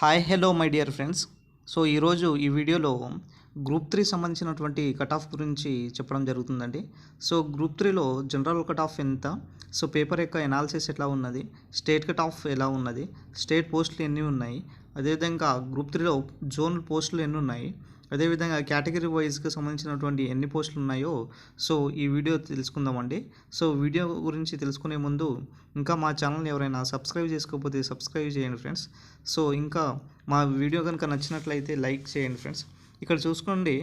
Hi hello my dear friends so ఈరోజు ఈ వీడియోలో గ్రూప్ త్రీ సంబంధించినటువంటి కట్ ఆఫ్ గురించి చెప్పడం జరుగుతుందండి. సో గ్రూప్ త్రీలో జనరల్ కట్ ఆఫ్ ఎంత? సో పేపర్ యొక్క ఎనాలిసిస్ ఎట్లా ఉన్నది? స్టేట్ కట్ ఆఫ్ ఎలా ఉన్నది? స్టేట్ పోస్టులు ఎన్ని ఉన్నాయి? అదేవిధంగా గ్రూప్ త్రీలో జోన్ పోస్టులు ఎన్ని ఉన్నాయి? అదేవిధంగా కేటగిరీ వైజ్కి సంబంధించినటువంటి ఎన్ని పోస్టులు ఉన్నాయో సో ఈ వీడియో తెలుసుకుందామండి. సో వీడియో గురించి తెలుసుకునే ముందు ఇంకా మా ఛానల్ని ఎవరైనా సబ్స్క్రైబ్ చేసుకోకపోతే సబ్స్క్రైబ్ చేయండి ఫ్రెండ్స్. సో ఇంకా మా వీడియో కనుక నచ్చినట్లయితే లైక్ చేయండి ఫ్రెండ్స్. ఇక్కడ చూసుకోండి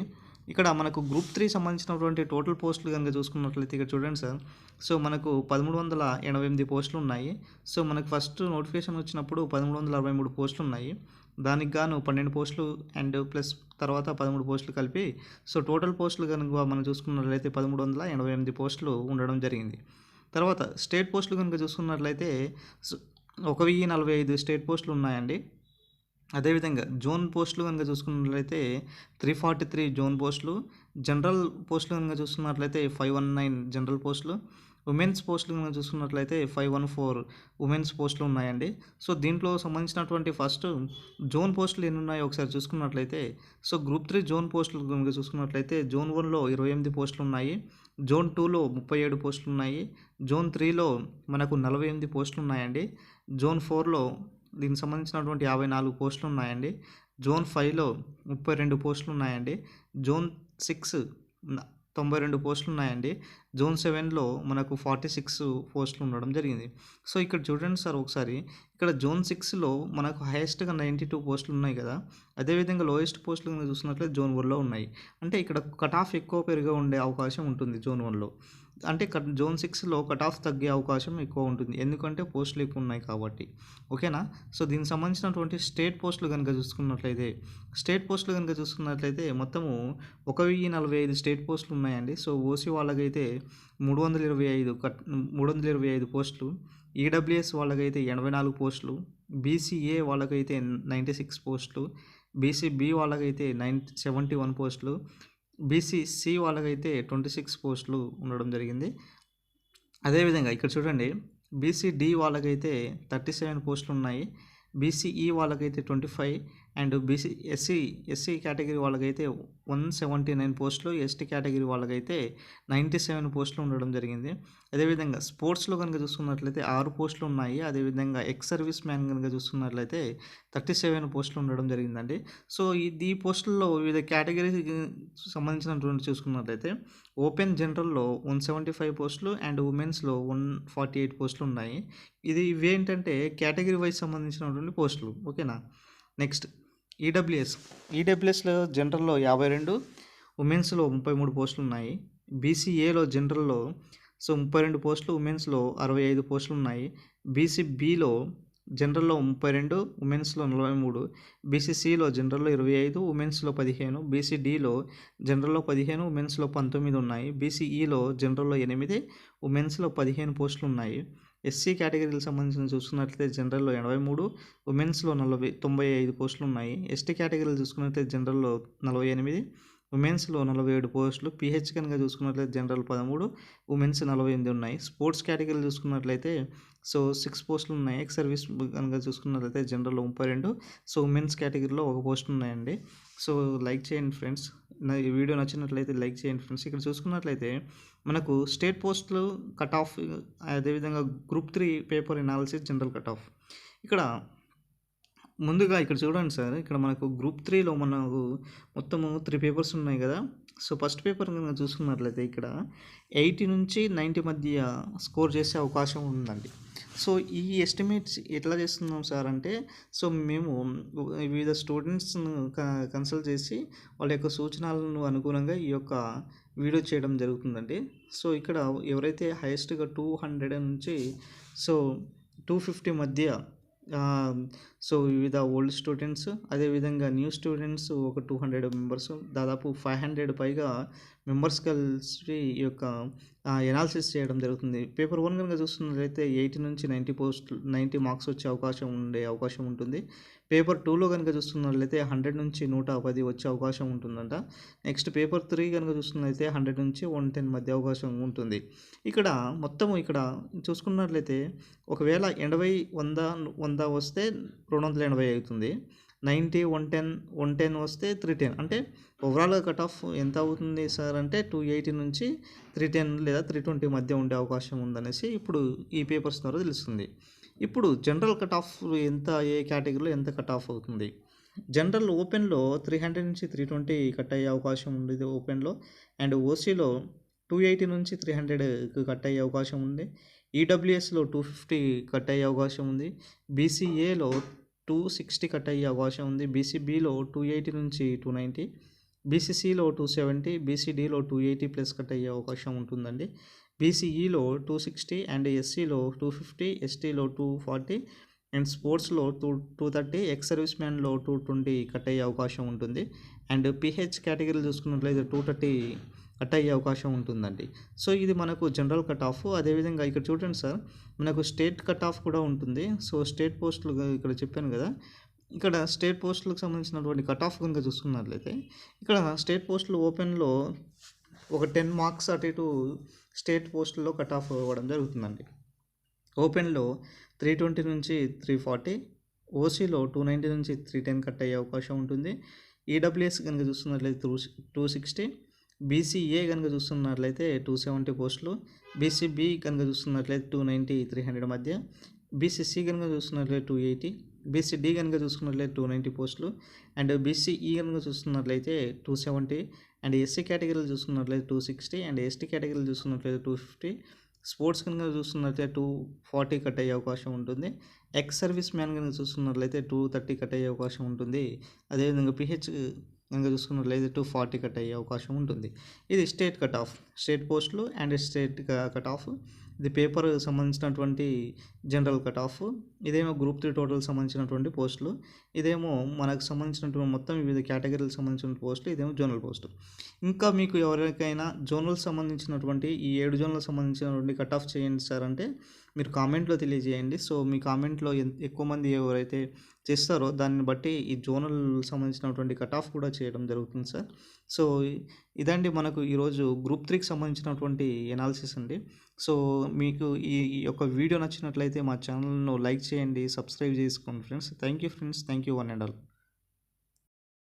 ఇక్కడ మనకు గ్రూప్ త్రీ సంబంధించినటువంటి టోటల్ పోస్టులు కనుక చూసుకున్నట్లయితే ఇక్కడ చూడండి సార్. సో మనకు పదమూడు వందల ఎనభై ఎనిమిది పోస్టులు ఉన్నాయి. సో మనకు ఫస్ట్ నోటిఫికేషన్ వచ్చినప్పుడు పదమూడు వందల అరవై మూడు పోస్టులు ఉన్నాయి. దానికి గాను పన్నెండు పోస్టులు అండ్ ప్లస్ తర్వాత పదమూడు పోస్టులు కలిపి సో టోటల్ పోస్టులు కనుక మనం చూసుకున్నట్లయితే పదమూడు వందల ఎనభై ఎనిమిది పోస్టులు ఉండడం జరిగింది. తర్వాత స్టేట్ పోస్టులు కనుక చూసుకున్నట్లయితే ఒక వెయ్యి నలభై ఐదు స్టేట్ పోస్టులు ఉన్నాయండి. అదేవిధంగా జోన్ పోస్టులు కనుక చూసుకున్నట్లయితే త్రీ ఫార్టీ త్రీ జోన్ పోస్టులు జనరల్ పోస్టులు కనుక చూసుకున్నట్లయితే ఫైవ్ వన్ నైన్ జనరల్ పోస్టులు ఉమెన్స్ పోస్టులు మనం చూసుకున్నట్లయితే ఫైవ్ వన్ ఫోర్ ఉమెన్స్ పోస్టులు ఉన్నాయండి. సో దీంట్లో సంబంధించినటువంటి ఫస్ట్ జోన్ పోస్టులు ఎన్ని ఉన్నాయో ఒకసారి చూసుకున్నట్లయితే సో గ్రూప్ త్రీ జోన్ పోస్టులు కనుక చూసుకున్నట్లయితే జోన్ వన్లో ఇరవై ఎనిమిది పోస్టులు ఉన్నాయి. జోన్ టూలో ముప్పై ఏడు పోస్టులు ఉన్నాయి. జోన్ త్రీలో మనకు నలభై ఎనిమిది పోస్టులు ఉన్నాయండి. జోన్ ఫోర్లో దీనికి సంబంధించినటువంటి యాభై నాలుగు పోస్టులు ఉన్నాయండి. జోన్ ఫైవ్లో ముప్పై రెండు పోస్టులు ఉన్నాయండి. జోన్ సిక్స్ తొంభై రెండు పోస్టులు ఉన్నాయండి జోన్ సెవెన్లో మనకు ఫార్టీ సిక్స్ పోస్టులు ఉండడం జరిగింది. సో ఇక్కడ చూడండి సార్ ఒకసారి. ఇక్కడ జోన్ సిక్స్లో మనకు హైయెస్ట్గా నైంటీ టూ పోస్టులు ఉన్నాయి కదా. అదేవిధంగా లోయెస్ట్ పోస్టులు కనుక చూసినట్లయితే జోన్ వన్లో ఉన్నాయి. అంటే ఇక్కడ కట్ ఆఫ్ ఎక్కువ పెరిగా ఉండే అవకాశం ఉంటుంది జోన్ వన్లో. అంటే కట్ జోన్ సిక్స్లో కట్ ఆఫ్ తగ్గే అవకాశం ఎక్కువ ఉంటుంది. ఎందుకంటే పోస్టులు ఎక్కువ ఉన్నాయి కాబట్టి. ఓకేనా? సో దీనికి సంబంధించినటువంటి స్టేట్ పోస్టులు కనుక చూసుకున్నట్లయితే స్టేట్ పోస్టులు కనుక చూసుకున్నట్లయితే మొత్తము ఒక వెయ్యి నలభై ఐదు స్టేట్ పోస్టులు ఉన్నాయండి. సో ఓసీ వాళ్ళకైతే మూడు వందల ఇరవై ఐదు కట్ మూడు వందల ఇరవై ఐదు పోస్టులు ఈడబ్ల్యూఎస్ వాళ్ళకైతే ఎనభై నాలుగు పోస్టులు బీసీఏ వాళ్ళకైతే నైంటీ సిక్స్ పోస్టులు బీసీబీ వాళ్ళకైతే నైన్ సెవెంటీ వన్ పోస్టులు బీసీసీ వాళ్ళకైతే ట్వంటీ సిక్స్ పోస్టులు ఉండడం జరిగింది. అదేవిధంగా ఇక్కడ చూడండి బీసీడీ వాళ్ళకైతే థర్టీ సెవెన్ పోస్టులు ఉన్నాయి. బీసీఈ వాళ్ళకైతే twenty five and BC SC SC category వాళ్ళకైతే వన్ సెవెంటీ నైన్ పోస్టులు ఎస్టీ కేటగిరీ వాళ్ళకైతే నైంటీ సెవెన్ పోస్టులు ఉండడం జరిగింది. అదేవిధంగా స్పోర్ట్స్లో కనుక చూసుకున్నట్లయితే ఆరు పోస్టులు ఉన్నాయి. అదేవిధంగా ఎక్స్ సర్వీస్ మ్యాన్ కనుక చూసుకున్నట్లయితే థర్టీ సెవెన్ పోస్టులు ఉండడం జరిగిందండి. సో ఈ ఈ పోస్టుల్లో వివిధ కేటగిరీకి సంబంధించినటువంటి చూసుకున్నట్లయితే ఓపెన్ జనరల్లో వన్ సెవెంటీ ఫైవ్ పోస్టులు అండ్ ఉమెన్స్లో వన్ ఫార్టీ ఎయిట్ పోస్టులు ఉన్నాయి. ఇది ఇవేంటంటే కేటగిరీ వైజ్ సంబంధించినటువంటి పోస్టులు. ఓకేనా? నెక్స్ట్ ఈడబ్ల్యూఎస్ ఈడబ్ల్యూఎస్లో జనరల్లో యాభై రెండు ఉమెన్స్లో ముప్పై మూడు పోస్టులు ఉన్నాయి బీసీఏలో జనరల్లో సో ముప్పై రెండు పోస్టులు ఉమెన్స్లో అరవై ఐదు పోస్టులు ఉన్నాయి బీసీబీలో జనరల్లో ముప్పై రెండు ఉమెన్స్లో నలభై మూడు. బీసీసీలో జనరల్లో ఇరవై ఐదు ఉమెన్స్లో పదిహేను. బీసీడీలో జనరల్లో పదిహేను ఉమెన్స్లో పంతొమ్మిది ఉన్నాయి. బీసీఈలో జనరల్లో ఎనిమిది ఉమెన్స్లో పదిహేను పోస్టులు ఉన్నాయి ఎస్సీ కేటగిరీకి సంబంధించిన చూసుకున్నట్లయితే జనరల్లో ఎనభై మూడు ఉమెన్స్లో నలభై తొంభై ఐదు పోస్టులు ఉన్నాయి ఎస్టీ కేటగిరీలు చూసుకున్నట్లయితే జనరల్లో నలభై ఎనిమిది ఉమెన్స్లో నలభై ఏడు పోస్టులు పిహెచ్ కనుక చూసుకున్నట్లయితే జనరల్ పదమూడు ఉమెన్స్ నలభై ఎనిమిది ఉన్నాయి. స్పోర్ట్స్ కేటగిరీలు చూసుకున్నట్లయితే సో సిక్స్ పోస్టులు ఉన్నాయి ఎక్స్ సర్వీస్ కనుక చూసుకున్నట్లయితే జనరల్లో ముప్పై రెండు. సో ఉమెన్స్ కేటగిరీలో ఒక పోస్ట్ ఉన్నాయండి. సో లైక్ చేయండి ఫ్రెండ్స్. నా ఈ వీడియో నచ్చినట్లయితే లైక్ చేయండి ఫ్రెండ్స్. ఇక్కడ చూసుకున్నట్లయితే మనకు స్టేట్ పోస్టులు కట్ ఆఫ్ అదేవిధంగా group three paper analysis general cut off. ఇక్కడ ముందుగా ఇక్కడ చూడండి సార్. ఇక్కడ మనకు గ్రూప్ త్రీలో మనకు మొత్తము త్రీ పేపర్స్ ఉన్నాయి కదా. సో ఫస్ట్ పేపర్ కనుక చూసుకున్నట్లయితే ఇక్కడ ఎయిటీ నుంచి నైంటీ మధ్య స్కోర్ చేసే అవకాశం ఉందండి. సో ఈ ఎస్టిమేట్స్ ఎట్లా చేస్తున్నాం సార్ అంటే సో మేము వివిధ స్టూడెంట్స్ను కన్సల్ట్ చేసి వాళ్ళ యొక్క సూచనలను అనుగుణంగా ఈ యొక్క వీడియో చేయడం జరుగుతుందండి. సో ఇక్కడ ఎవరైతే హైయెస్ట్గా టూ హండ్రెడ్ నుంచి సో టూ ఫిఫ్టీ మధ్య సో వివిధ ఓల్డ్ స్టూడెంట్స్ అదేవిధంగా న్యూ స్టూడెంట్స్ ఒక టూ హండ్రెడ్ మెంబర్స్ దాదాపు ఫైవ్ హండ్రెడ్ పైగా మెంబర్స్ కలిసి ఈ యొక్క ఎనాలిసిస్ చేయడం జరుగుతుంది. పేపర్ వన్ కనుక చూస్తున్నట్లయితే ఎయిటీ నుంచి నైంటీ పోస్ట్ నైంటీ మార్క్స్ వచ్చే అవకాశం ఉండే అవకాశం ఉంటుంది. పేపర్ టూలో కనుక చూస్తున్నట్లయితే హండ్రెడ్ నుంచి నూట పది వచ్చే అవకాశం ఉంటుందంట. నెక్స్ట్ పేపర్ త్రీ కనుక చూస్తున్నట్లయితే హండ్రెడ్ నుంచి వన్ టెన్ మధ్య అవకాశం ఉంటుంది. ఇక్కడ మొత్తం ఇక్కడ చూసుకున్నట్లయితే ఒకవేళ ఎనభై వంద వంద వస్తే రెండు వందల ఎనభై అవుతుంది. Ninety one ten one ten వస్తే త్రీ టెన్. అంటే ఓవరాల్గా కట్ ఆఫ్ ఎంత అవుతుంది సార్ అంటే టూ ఎయిటీ నుంచి త్రీ టెన్ లేదా త్రీ ట్వంటీ మధ్య ఉండే అవకాశం ఉందనేసి ఇప్పుడు ఈ పేపర్స్ ద్వారా తెలుస్తుంది. ఇప్పుడు జనరల్ కట్ ఆఫ్ ఎంత ఏ కేటగిరీలో ఎంత కట్ ఆఫ్ అవుతుంది? జనరల్ ఓపెన్లో త్రీ హండ్రెడ్ నుంచి త్రీ ట్వంటీ కట్ అయ్యే అవకాశం ఉండేది ఓపెన్లో అండ్ ఓసీలో టూ ఎయిటీ నుంచి త్రీ హండ్రెడ్ కట్ అయ్యే అవకాశం ఉంది. ఈడబ్ల్యూఎస్లో టూ ఫిఫ్టీ కట్ అయ్యే అవకాశం ఉంది. బీసీఏలో టూ సిక్స్టీ కట్ అయ్యే అవకాశం ఉంది. బీసీబీలో టూ ఎయిటీ నుంచి టూ నైంటీ బీసీసీలో టూ సెవెంటీ బీసీడీలో టూ ఎయిటీ ప్లస్ కట్ అయ్యే అవకాశం ఉంటుందండి. బీసీఈలో టూ సిక్స్టీ అండ్ ఎస్సీలో టూ ఫిఫ్టీ ఎస్టీలో టూ ఫార్టీ అండ్ స్పోర్ట్స్లో two two thirty ex service మ్యాన్లో two twenty cut అయ్యే అవకాశం ఉంటుంది. అండ్ పిహెచ్ కేటగిరీలు చూసుకున్నట్లయితే టూ థర్టీ కట్ అయ్యే అవకాశం ఉంటుందండి. సో ఇది మనకు జనరల్ కట్ ఆఫ్ అదేవిధంగా ఇక్కడ చూడండి సార్ మనకు స్టేట్ కట్ ఆఫ్ కూడా ఉంటుంది. సో స్టేట్ పోస్టులు ఇక్కడ చెప్పాను కదా. ఇక్కడ స్టేట్ పోస్టులకు సంబంధించినటువంటి కట్ ఆఫ్ కనుక చూసుకున్నట్లయితే ఇక్కడ స్టేట్ పోస్టులు ఓపెన్లో ఒక టెన్ మార్క్స్ అటు ఇటు స్టేట్ పోస్టుల్లో కట్ ఆఫ్ అవ్వడం జరుగుతుందండి. ఓపెన్లో త్రీ ట్వంటీ నుంచి త్రీ ఫార్టీ ఓసీలో టూ నైంటీ నుంచి త్రీ టెన్ కట్ అయ్యే అవకాశం ఉంటుంది. ఈడబ్ల్యూఎస్ కనుక చూస్తున్నట్లయితే టూ టూ సిక్స్టీ బీసీఏ కనుక చూస్తున్నట్లయితే టూ సెవెంటీ పోస్టులు బీసీబీ కనుక చూస్తున్నట్లయితే టూ నైంటీ త్రీ హండ్రెడ్ మధ్య బీసీసీ కనుక చూస్తున్నట్లయితే టూ ఎయిటీ బీసీడీ కనుక చూసుకున్నట్లయితే టూ నైంటీ పోస్టులు అండ్ బీసీఈ కనుక చూస్తున్నట్లయితే టూ సెవెంటీ అండ్ ఎస్సీ కేటగిరీలు చూసుకున్నట్లయితే టూ సిక్స్టీ అండ్ ఎస్టీ కేటగిరీలు చూసుకున్నట్లయితే టూ ఫిఫ్టీ స్పోర్ట్స్ కనుక చూస్తున్నట్లయితే టూ ఫార్టీ కట్ అయ్యే అవకాశం ఉంటుంది. ఎక్స్ సర్వీస్ మ్యాన్ కనుక చూస్తున్నట్లయితే టూ థర్టీ కట్ అయ్యే అవకాశం ఉంటుంది. అదేవిధంగా పిహెచ్ ఇంకా చూసుకున్నట్లయితే టూ ఫార్టీ కట్ అయ్యే అవకాశం ఉంటుంది. ఇది స్టేట్ కట్ ఆఫ్ స్టేట్ పోస్టులు అండ్ స్టేట్ కట్ ఆఫ్ ఇది పేపర్ సంబంధించినటువంటి జనరల్ కట్ ఆఫ్ ఇదేమో గ్రూప్ త్రీ టోటల్ సంబంధించినటువంటి పోస్టులు ఇదేమో మనకు సంబంధించినటువంటి మొత్తం వివిధ కేటగిరీలకు సంబంధించిన పోస్టులు ఇదేమో జోనల్ పోస్టు. ఇంకా మీకు ఎవరికైనా జోనల్ సంబంధించినటువంటి ఈ ఏడు జోన్లకు సంబంధించినటువంటి కట్ ఆఫ్ చేయండి సార్ అంటే మీరు కామెంట్లో తెలియజేయండి. సో మీ కామెంట్లో ఎక్కువ మంది ఎవరైతే చేస్తారో దాన్ని బట్టి ఈ జోనల్ సంబంధించినటువంటి కట్ ఆఫ్ కూడా చేయడం జరుగుతుంది సార్. సో ఇదండి మనకు ఈరోజు గ్రూప్ త్రీకి సంబంధించినటువంటి ఎనాలిసిస్ అండి. సో మీకు ఈ యొక్క వీడియో నచ్చినట్లయితే మా ఛానల్ను లైక్ చేయండి సబ్స్క్రైబ్ చేసుకోండి friends. Thank you friends. Thank you one and all.